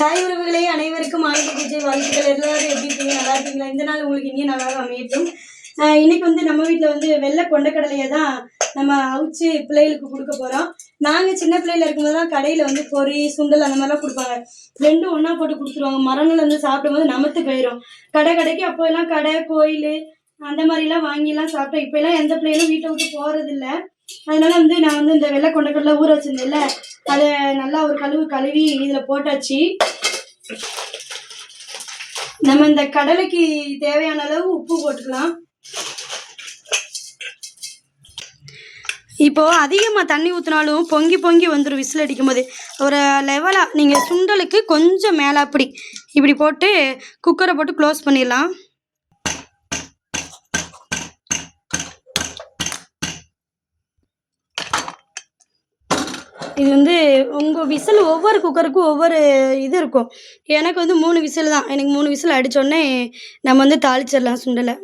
சாய் உறவுகளே அனைவருக்கும் ஆயுத பூஜை வாழ்த்துக்கள். எல்லாரும் எப்படி இருக்கீங்க? நல்லா இருக்கீங்களா? இந்த நாள் உங்களுக்கு இனிய நல்லா அமையட்டும். இன்னைக்கு வந்து நம்ம வீட்டில் வந்து வெள்ளை கொண்டக்கடலையை தான் நம்ம அவிச்சு பிள்ளைகளுக்கு கொடுக்க போகிறோம் நாங்கள் சின்ன பிள்ளையில இருக்கும்போது தான் கடையில் வந்து பொரி சுண்டல் அந்த மாதிரிலாம் கொடுப்பாங்க. ரெண்டும் ஒன்றா போட்டு கொடுத்துருவாங்க. மரங்கள் வந்து சாப்பிடும்போது நமத்து போயிடும் கடை கடைக்கு அப்போ எல்லாம் கடை கோயில் அந்த மாதிரிலாம் வாங்கிலாம் சாப்பிட்டோம். இப்போ எல்லாம் எந்த பிள்ளைகளும் வீட்டை விட்டு போகிறதில்ல அதனால வந்து நான் வந்து இந்த வெள்ளை கொண்டக்கடலை ஊற வச்சிருந்தேன்ல அதை நல்லா ஒரு கழுவு கழுவி இதில் போட்டாச்சு. நம்ம இந்த கடலைக்கு தேவையான அளவு உப்பு போட்டுக்கலாம். இப்போ அதிகமாக தண்ணி ஊற்றினாலும் பொங்கி பொங்கி வந்துடும் விசில் அடிக்கும் போது ஒரு லெவலாக நீங்கள் சுண்டலுக்கு கொஞ்சம் மேலே அப்படி இப்படி போட்டு குக்கரை போட்டு க்ளோஸ் பண்ணிடலாம். இது வந்து உங்கள் விசில் ஒவ்வொரு குக்கருக்கும் ஒவ்வொரு இது இருக்கும். எனக்கு வந்து மூணு விசில் தான். எனக்கு மூணு விசில் அடித்தோடனே நம்ம வந்து தாளிச்சிடலாம் சுண்டலை.